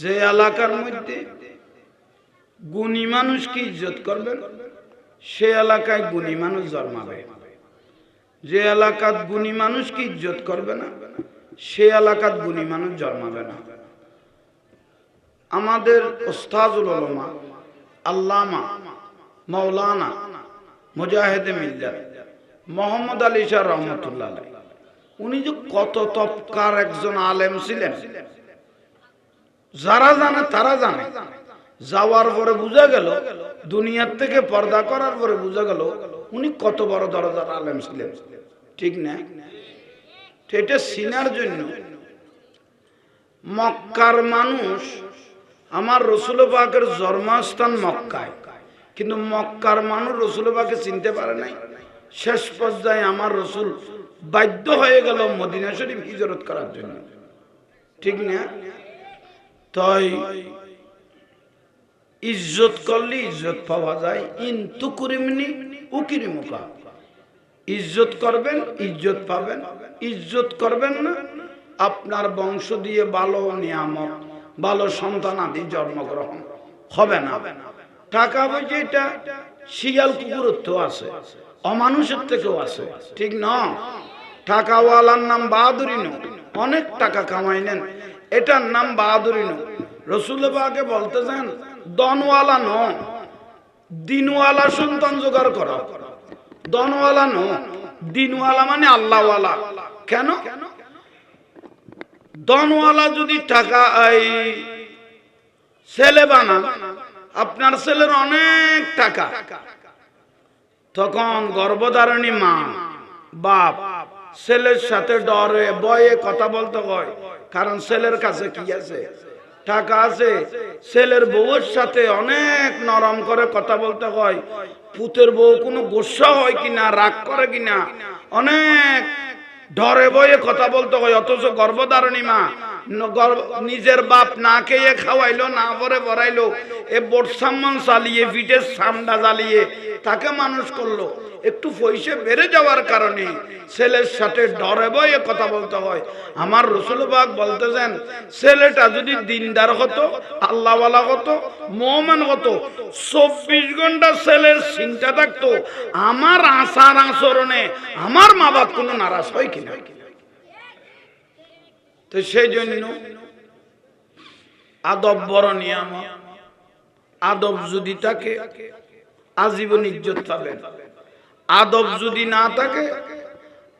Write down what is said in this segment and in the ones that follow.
যে এলাকার মধ্যে গুণী মানুষকে ইজ্জত করবেন সে এলাকায় গুণী মানুষ জন্মাবে। যে এলাকাত গুণী মানুষকে ইজ্জত করবে না? সে এলাকাত গুণী মানুষ জন্মাবে না। আমাদের ওস্তাজুল উলমা, আল্লামা মৌলানা মুজাহিদে মিল্লাত মোহাম্মদ আলী শাহ রহমতুল্লাহ উনি যে কত তপকার একজন আলেম ছিলেন যারা জানে, তারা জানে। যাওয়ার পরে বোঝা গেল, দুনিয়ার থেকে পর্দা করার পরে বোঝা গেল, উনি কত বড় দরজার আলেম ছিলেন। ঠিক না? এটা সিনার জন্য মক্কার মানুষ আমার রসুল পাকের জন্মস্থান মক্কায়। কিন্তু মক্কার মানুষ রসুল পাকে চিনতে পারে নাই। শেষ পর্যায়ে আমার রসুল বাধ্য হয়ে গেল মদিনা শরীফ হিজরত করার জন্য। ঠিক না? তাই ইজ্জত করলে ইজ্জত পাওয়া যায়। ইন্তু করিমনি উকিরিমুকা। ইজ্জত করবেন, ইজ্জত পাবেন। ইজ্জত করবেন না, আপনার বংশ দিয়ে ভালো নিয়ামত, ভালো সন্তান আদি জন্মগ্রহণ হবে না। টাকা পয়সা এটা শিয়াল কুকুরত্ব আছে, অমানুষের থেকেও আছে, ঠিক না? টাকাওয়ালার নাম বাহাদুরি নো অনেক টাকা কামাইলেন এটার নাম বাহাদুরি নো রসুলবাকে বলতে চান দনওয়ালা ন দিনওয়ালা সন্তান জোগাড় করা। দনওয়ালা নো দিনওয়ালা মানে আল্লাহওয়ালা। কেন? দনওয়ালা যদি টাকা, এই ছেলে বানান, আপনার ছেলের অনেক টাকা। তখন গর্ভধারণী মা, বাপ ছেলের সাথে ডরে বয়ে কথা বলতে হয়। কারণ ছেলের কাছে কি আছে? টাকা আছে। ছেলের বউয়ের সাথে অনেক নরম করে কথা বলতে হয়। পুতের বউ কোনো গোসা হয় কিনা, রাগ করে কিনা? অনেক ডরে বয়ে কথা বলতে হয়, অথচ গর্ভধারণী মা নিজের বাপ না খেয়ে খাওয়াইলো, না ভরে ভরাইলো, এ বোট সাম্মান চালিয়ে পিঠের সামনা জ্বালিয়ে তাকে মানুষ করল। একটু পয়সা বেড়ে যাওয়ার কারণে ছেলের সাথে ডরে বয়ে কথা বলতে হয়। আমার রসুলবাগ বলতেছেন, ছেলেটা যদি দিনদার হতো, আল্লাহওয়ালা হতো মোহামেন হতো, চব্বিশ ঘণ্টা ছেলের চিন্তা থাকতো, আমার আচার আচরণে আমার মা বাপ কোনো নারাজ হয় কিনা? তো সেই জন্য আদব বড় নিয়ম আদব যদি থাকে, আজীবন ইজ্জত পাবেন আদব যদি না থাকে,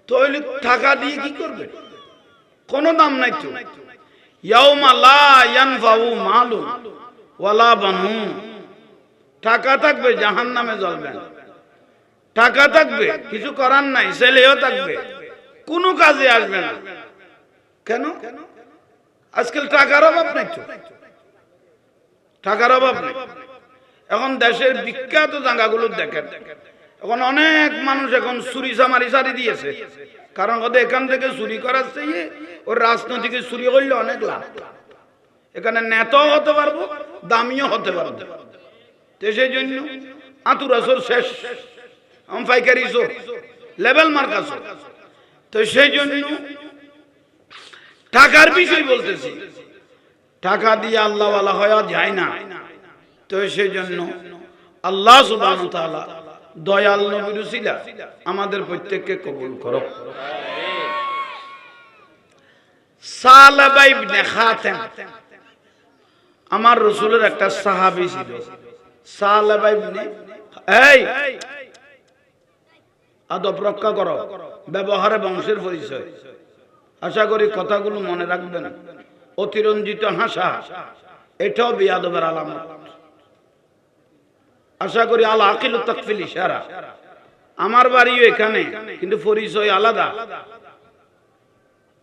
তাহলে টাকা দিয়ে কি করবে? কোনো দাম নাই তো। ইয়াউমা বানুন। টাকা থাকবে, জাহান্নামে জ্বলবেন টাকা থাকবে, কিছু করার নাই, ছেলেও থাকবে। কোনো কাজে আসবে না। কেন? আজকাল টাকার অভাব নাই তো। টাকার অভাব নেই। এখন দেশের বিখ্যাত জায়গাগুলো দেখেন। এখন অনেক মানুষ এখন চুরি চামারি সারি দিয়েছে। কারণ ওদের এখান থেকে চুরি করার চেয়ে ওর রাজনৈতিক চুরি করলে অনেক লাভ। এখানে নেতাও হতে পারব, দামিও হতে পারব। তো সেই জন্য আতুর আসর শেষ, আম পাইকারি চোর লেভেল মার্কা চোর। তো সেই জন্য টাকার বিষয় বলতেছি। টাকা দিয়ে আল্লাহওয়ালা হওয়া যায় না। তো সেই জন্য আল্লাহ দয়াল নবীর আমাদের প্রত্যেককে কবুল করো। আমার রসুলের একটা সাহাবী ছিল। আদব রক্ষা করো। ব্যবহারে বংশের পরিচয়। আশা করি কথাগুলো মনে রাখবেন। অতিরঞ্জিত হাসা, এটাও বিয়াদবের আলামত। আশা করি আল আকিল তকফিল ইশারা। আমার বাড়িও এখানে, কিন্তু পরিচয় আলাদা।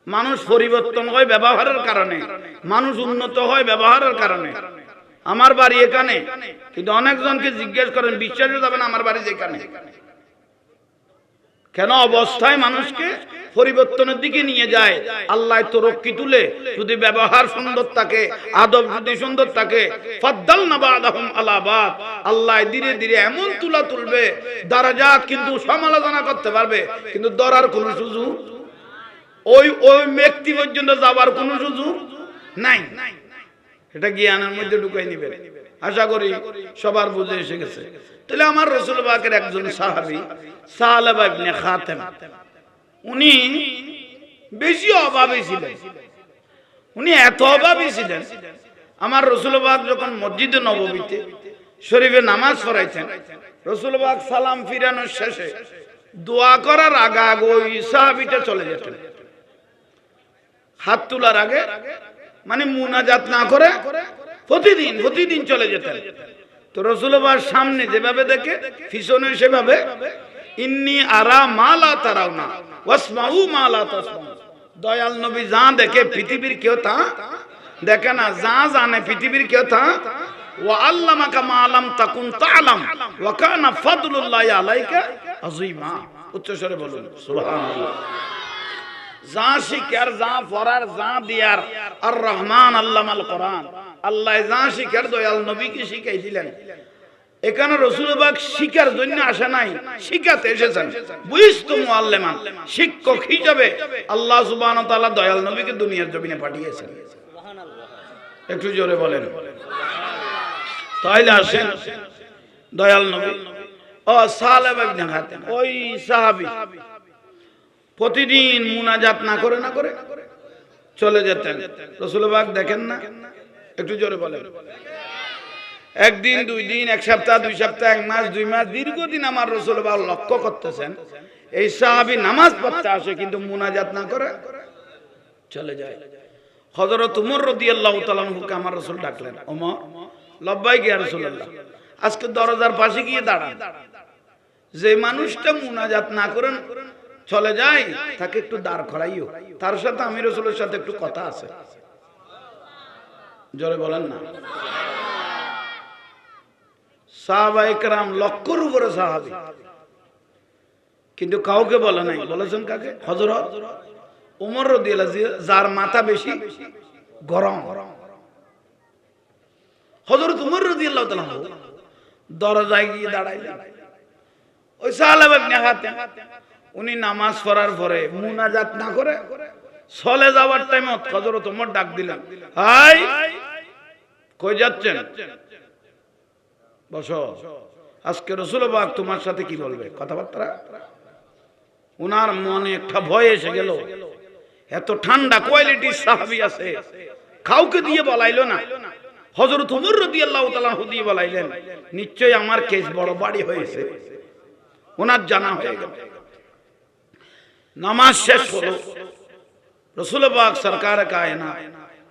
মানুষ পরিবর্তন হয় ব্যবহারের কারণে, মানুষ উন্নত হয় ব্যবহারের কারণে। আমার বাড়ি এখানে, কিন্তু অনেকজনকে জিজ্ঞেস করেন বিশ্বাসও যাবেন আমার বাড়ি যেখানে? কেন অবস্থায় মানুষকে পরিবর্তনের দিকে নিয়ে যায়? আল্লাহ তরক্কি তুলে যদি ব্যবহার সুন্দর থাকে, আদব যদি সুন্দর থাকে আলাবাদ আল্লাহ ধীরে ধীরে এমন তুলা তুলবে দারাজাত কিন্তু সমালোচনা করতে পারবে, কিন্তু দরার কোনো সুযোগ ওই ওই ব্যক্তি পর্যন্ত যাবার কোনো সুযোগ নাই। এটা জ্ঞানের মধ্যে ঢুকাই নিবেন। আশা করি সবার বুঝে এসে গেছে। তাহলে আমার রসুল বাকের একজন সাহাবি সাহালাবা ইবনে উনি বেশি অভাবী ছিলেন। উনি এত অভাবী ছিলেন, আমার রসুলবাগ যখন মসজিদে নবমীতে শরীফে নামাজ পড়াইছেন রসুলবাগ সালাম ফিরানোর শেষে দোয়া করার আগা আগ ওই সাহাবিটা চলে যেতেন। হাত তোলার আগে মানে মুনাজাত না করে প্রতিদিন প্রতিদিন চলে যেতেন তো রসুলবার সামনে যেভাবে দেখে, পিছনে সেভাবে, ইন্নি আরা মালা তারাও না ওয়াসমাউ মালা তাসমাউ। দয়াল নবী যা দেখে, পৃথিবীর কেউ তা দেখে না। যা জানে, পৃথিবীর কেউ তা ওয়া আল্লামাকা মা আলাম তাকুন তাআলাম, ওয়া কানা ফাদলুল্লাহি আলাইকা আযীমা। বলুন, সুবহানাল্লাহ। যা শিকার যা পড়ার, যা দিয়ার, আর রহমান আল্লামাল কোরআন। আল্লাহ যা শিকার দয়াল নবীকে শিখাই দিলেন এখানে রসুলবাগ শিকার জন্য আসে নাই, শিখাতে এসেছেন। বুঝিস তো মুআল্লিমান শিক্ষক হিসাবে আল্লাহ তাআলা দয়াল নবীকে দুনিয়ার জমিনে পাঠিয়েছেন। একটু জোরে বলেন। তাইলে আসেন। দয়াল নবী। ও হাতেম, ওই সাহাবী, প্রতিদিন মুনাজাত না করে না করে, চলে যেতেন। রসুলবাগ দেখেন না একটু জোরে বলেন। একদিন, দুই দিন, এক সপ্তাহ, দুই সপ্তাহ, এক মাস, দুই মাস, দীর্ঘদিন আমার রসুলবাগ লক্ষ্য করতেছেন। এই সাহাবি নামাজ পড়তে আসে, কিন্তু মুনাজাত না করে চলে যায়। হজরত উমর রদি আল্লাহ তালুকে আমার রসুল ডাকলেন ওমর লব্বাই গিয়া রসুল্লাহ আজকে দরজার পাশে গিয়ে দাঁড়ান। যে মানুষটা মুনাজাত না করেন, চলে যায়, তাকে একটু দাঁড় করাইও। তার সাথে আমি রসুলের সাথে একটু কথা আছে। জোরে বলেন না। সাহাবাইকরাম লক্ষর উপরে সাহাবি। কিন্তু কাউকে বলে নাই। বলেছেন কাকে? হজরত উমর রদিয়াল্লাহ যার মাথা বেশি গরম। হজরত উমর রদিয়াল্লাহ দরজায় গিয়ে দাঁড়াইলেন। ওই সাহালাব উনি নামাজ পড়ার পরে মুনাজাত না করে চলে যাওয়ার টাইম হজরত উমর ডাক দিলেন, হাই! কই যাচ্ছেন? বসো। আজকে রসুলবাগ তোমার সাথে কি বলবে? কথাবার্তা? উনার মনে একটা ভয় এসে গেল। এত ঠান্ডা কোয়ালিটি সাহাবি আছে। কাউকে দিয়ে বলাইলো না। হজরত উমর রাদিয়াল্লাহু তাআলা দিয়ে বলাইলেন নিশ্চয় আমার কেস বড় বাড়ি হয়েছে। ওনার জানা হয়ে গেল। নামাজ শেষ হলো। রসুল পাক সরকার কায়না,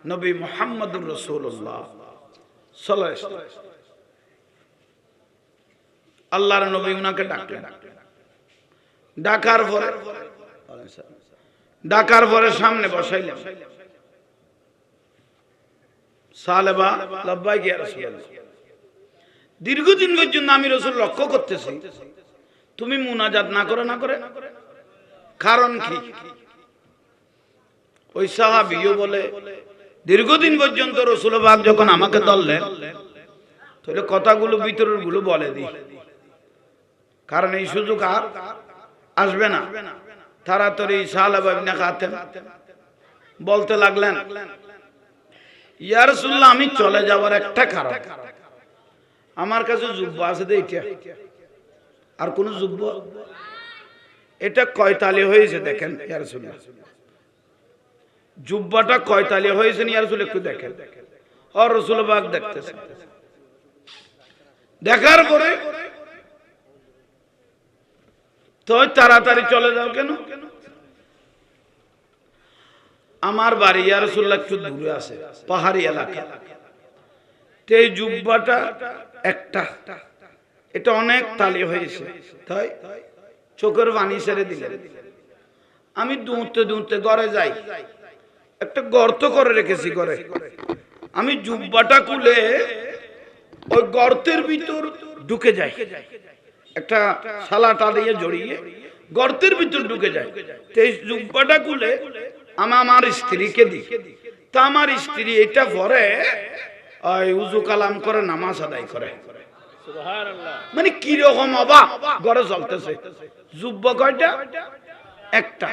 নবী মুহাম্মদুর রাসূলুল্লাহ। আল্লাহর নবী উনাকে ডাকলেন। ডাকার পরে ডাকার পরে সামনে বসাইলেন। দীর্ঘদিন পর্যন্ত আমি রসুল লক্ষ্য করতেছি। তুমি মুনাজাত না করে না করে। কারণ কি? ওই সাহাবিও বলে দীর্ঘদিন পর্যন্ত রসুলবাগ যখন আমাকে ধরলেন, তাহলে কথাগুলো ভিতরেরগুলো বলে দিই। কারণ এই সুযোগ আর আসবে না। তাড়াতাড়ি সাহাবাবিনা খাতেন বলতে লাগলেন ইয়ারসুল্লাহ আমি চলে যাওয়ার একটা কারণ। আমার কাছে যুব্ব আছে এটা আর কোন যুব্ব এটা কয়তালি হয়েছে দেখেন ইয়ারসুল্লাহ জুব্বাটা কয়তালি হয়েছে ইয়ারসুল একটু দেখেন। আর রসুলবাগ দেখতেছে দেখার পরে তো তাড়াতাড়ি চলে যাও কেন? আমার বাড়ি ইয়ারসুল্লাহ একটু দূরে আছে, পাহাড়ি এলাকা। এই জুব্বাটা একটা। এটা অনেক তালি হয়েছে। তাই চোখের পানি ছেড়ে দিলেন। আমি দুঁতে দুঁতে ঘরে যাই। একটা গর্ত করে রেখেছি ঘরে। আমি জুব্বাটা খুলে ওই গর্তের ভিতর ঢুকে যাই। একটা সালাটা দিয়ে জড়িয়ে গর্তের ভিতর ঢুকে যায় এই জুব্বাটা খুলে আমি আমার স্ত্রীকে দিই। তা আমার স্ত্রী এটা পরে ওই উজু কালাম করে নামাজ আদায় করে। মানে কীরকম অবাক। ঘরে চলতেছে। যুব্ব কয়টা? একটা।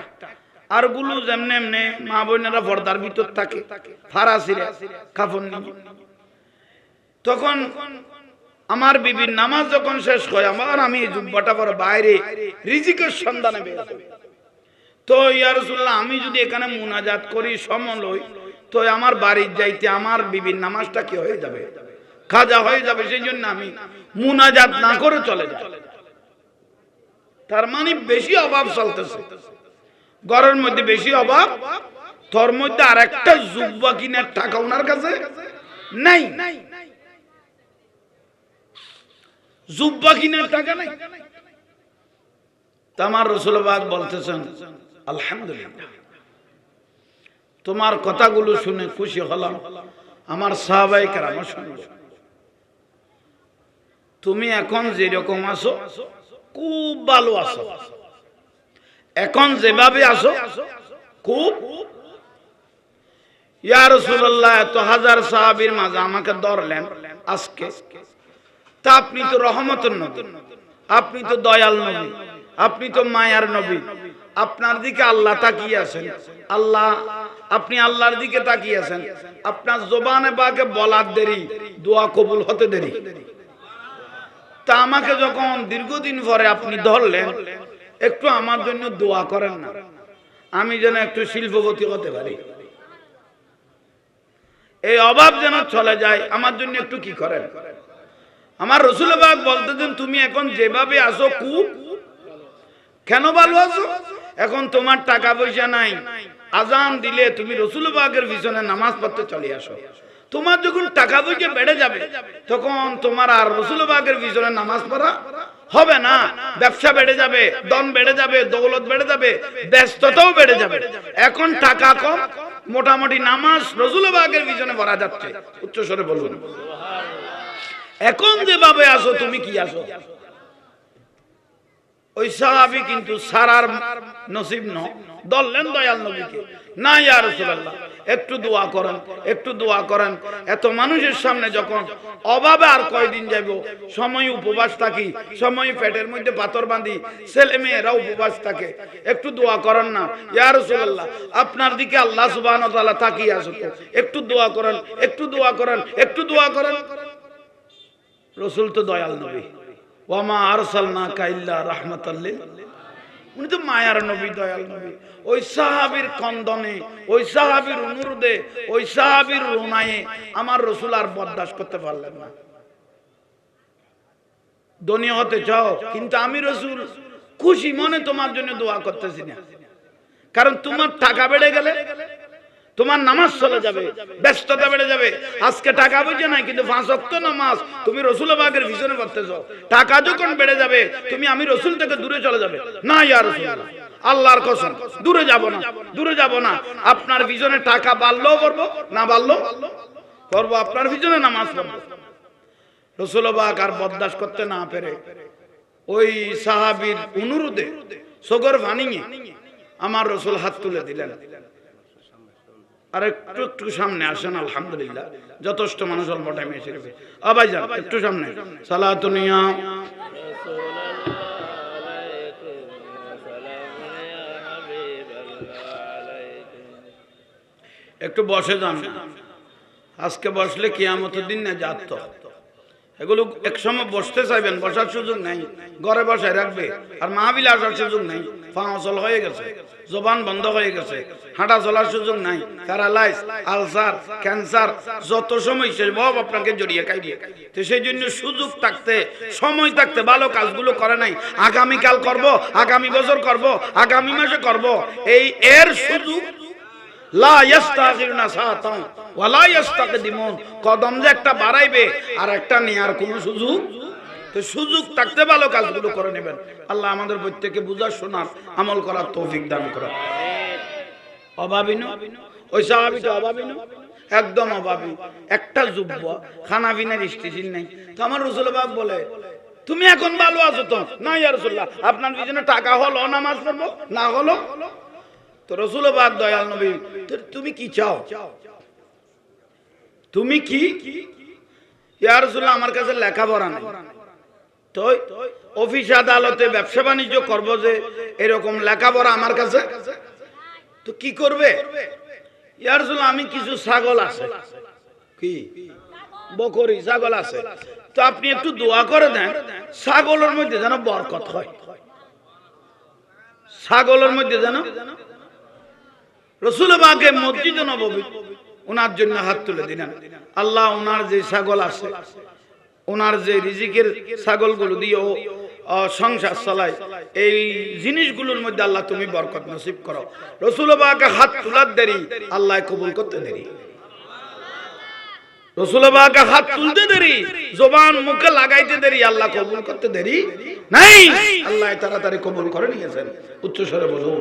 আরগুলো যেমনে এমনে মা বোনেরা পর্দার ভিতর থাকে, ফারাসিরে কাফন নিয়ে তখন আমার বিবির নামাজ যখন শেষ হয়, আমার আমি জুব্বাটা পরে বাইরে রিজিকের সন্ধানে বের। তো ইয়ারসুল্লাহ আমি যদি এখানে মুনাজাত করি, সমল হই, তো আমার বাড়ির যাইতে আমার বিবির নামাজটা কি হয়ে যাবে? খাজা হয়ে যাবে সেই জন্য আমি মুনাজাত না করে চলে যাই। তার মানে বেশি অভাব চলতেছে। ঘরের মধ্যে বেশি অভাব, তোর মধ্যে আর একটা জুব্বা কিনার টাকা ওনার কাছে নাই। জুব্বা টাকা নাই। তা আমার বলতেছেন, আলহামদুলিল্লাহ, তোমার কথাগুলো শুনে খুশি হলাম, আমার সাহাবাই কেরাম শুনল। তুমি এখন যেরকম আছো, খুব ভালো আছো। এখন যেভাবে আছো খুব। আপনি তো রহমতের নবী, আপনি তো দয়াল নবী, আপনি তো মায়ার নবী। আপনার দিকে আল্লাহ তাকিয়ে আছেন। আল্লাহ, আপনি আল্লাহর দিকে তাকিয়ে আছেন। আপনার জবানে বাকে বলার দেরি, দোয়া কবুল হতে দেরি। তা আমাকে যখন দীর্ঘদিন পরে আপনি ধরলেন একটু আমার জন্য দোয়া করেন না। আমি যেন একটু শিল্পপতি হতে পারি। এই অভাব যেন চলে যায়, আমার জন্য একটু কি করেন? আমার রসুলবাগ বলতেছেন, তুমি এখন যেভাবে আসো খুব, কেন ভালো আছো? এখন তোমার টাকা পয়সা নাই। আজান দিলে তুমি রসুলবাগের পিছনে নামাজ পড়তে চলে আসো। তোমার যখন টাকা পয়সা বেড়ে যাবে, তখন তোমার আর রসুলবাগের পিছনে নামাজ পড়া হবে না। ব্যবসা বেড়ে যাবে দন বেড়ে যাবে, দৌলত বেড়ে যাবে, ব্যস্ততাও বেড়ে যাবে। এখন টাকা কম, মোটামুটি নামাজ রসুলবাগের পিছনে পড়া যাচ্ছে। উচ্চস্বরে বলুন। এখন যেভাবে আসো, তুমি কি আসো? কিন্তু সারার নসিব ন দললেন দয়াল নবীকে। না, ইয়া রাসূলুল্লাহ। একটু দোয়া করেন, একটু দোয়া করেন। এত মানুষের সামনে যখন অভাবে আর কয়দিন যাব সময় উপবাস থাকি, সময় পেটের মধ্যে পাথর বাঁধি, ছেলে মেয়েরা উপবাস থাকে। একটু দোয়া করেন না। ইয়া রাসূলুল্লাহ, আপনার দিকে আল্লাহ তাআলা তাকিয়ে আছে একটু দোয়া করেন, একটু দোয়া করেন, একটু দোয়া করেন। রসুল তো দয়াল নবী। ওয়ামা আরসালনা কাইল্লা রাহমাতাল্লিল উনি তো মায়ার নবী, দয়াল নবী। ওই সাহাবির কন্দনে ওই সাহাবির অনুরোধে ওই সাহাবির রোনায়ে আমার রসুল আর বরদাস্ত করতে পারলেন না। ধনী হতে চাও, কিন্তু আমি রসুল খুশি মনে তোমার জন্য দোয়া করতেছি না। কারণ তোমার টাকা বেড়ে গেলে তোমার নামাজ চলে যাবে, ব্যস্ততা বেড়ে যাবে। আজকে টাকা পয়সা নাই, কিন্তু পাঁচ অক্ট নামাজ তুমি রসুল বাগের পিছনে করতেছ টাকা যখন বেড়ে যাবে, তুমি আমি রসুল থেকে দূরে চলে যাবে। না, ইয়া রসুল আল্লাহর কসম, দূরে যাব না, দূরে যাব না। আপনার পিছনে টাকা বাড়লেও করব না বাড়লো করব আপনার পিছনে নামাজ পড়ব। রসুলবাগ আর বরদাস্ত করতে না পেরে ওই সাহাবির অনুরোধে সগর ভানিয়ে আমার রসুল হাত তুলে দিলেন। আর একটু একটু সামনে আসেন, আলহামদুলিল্লাহ। যথেষ্ট মানুষ অল্প টাইমে এসে গেছে। আবাই যান একটু সামনে। সালাতুনিয়া একটু বসে যান। আজকে বসলে কেয়ামত দিন না যাত এগুলো এক সময় বসতে চাইবেন, বসার সুযোগ নাই, ঘরে বসায় রাখবে, আর মাহবিল আসার সুযোগ নাই ফাঁসল হয়ে গেছে, জবান বন্ধ হয়ে গেছে, হাঁটা চলার সুযোগ নাই, প্যারালাইজ, আলসার, ক্যান্সার, যত সময় সে সব আপনাকে জড়িয়ে খাইবে তো সেই জন্য সুযোগ থাকতে, সময় থাকতে ভালো কাজগুলো করে নাই, আগামীকাল করব, আগামী বছর করব, আগামী মাসে করব, এই এর সুযোগ কদম যে একটা বাড়াইবে আর একটা নেয়ার সুযোগ? তো সুযোগ থাকতে ভালো কাজগুলো করে নেবেন। আল্লাহ আমাদের প্রত্যেকে বুঝার, শোনার, আমল করার তৌফিক দান করা অভাবী ন ওই স্বাভাবিক অভাবী ন একদম অভাবী। একটা যুব্য খানা স্টেশন নেই। তো আমার রসুলবাগ বলে, তুমি এখন ভালো আছো তো? না আপনার পিছনে টাকা হলো, নামাজ পড়ব? না হলো। তো রসুলবাগ দয়াল নবী তুমি কি চাও? তুমি কি? ইয়া রসুল্লাহ আমার কাছে লেখাপড়া নেই। তো অফিস আদালতে ব্যবসা বাণিজ্য করব যে এরকম লেখাপড়া আমার কাছে? তো কি করবে? ইয়ার জন্য আমি কিছু ছাগল আছে। কি? বকরি, ছাগল আছে। তো আপনি একটু দোয়া করে দেন, ছাগলের মধ্যে যেন বরকত হয়। ছাগলের মধ্যে যেন রসুল বাগে মসজিদ নবী ওনার জন্য হাত তুলে দিলেন। আল্লাহ ওনার যে ছাগল আছে, ওনার যে রিজিকের ছাগলগুলো দিয়ে ও সংসার চালায়, এই জিনিসগুলোর মধ্যে আল্লাহ তুমি বরকত নসিব করো। রসুল বাগে হাত তোলার দেরি, আল্লাহ কবুল করতে দেরি। রসুলবাকে হাত তুলতে দেরি, জবান মুখে লাগাইতে দেরি, আল্লাহ কবুল করতে দেরি। নাই, আল্লাহ তাড়াতাড়ি কবুল করে নিয়েছেন। উচ্চ স্বরে বলুন।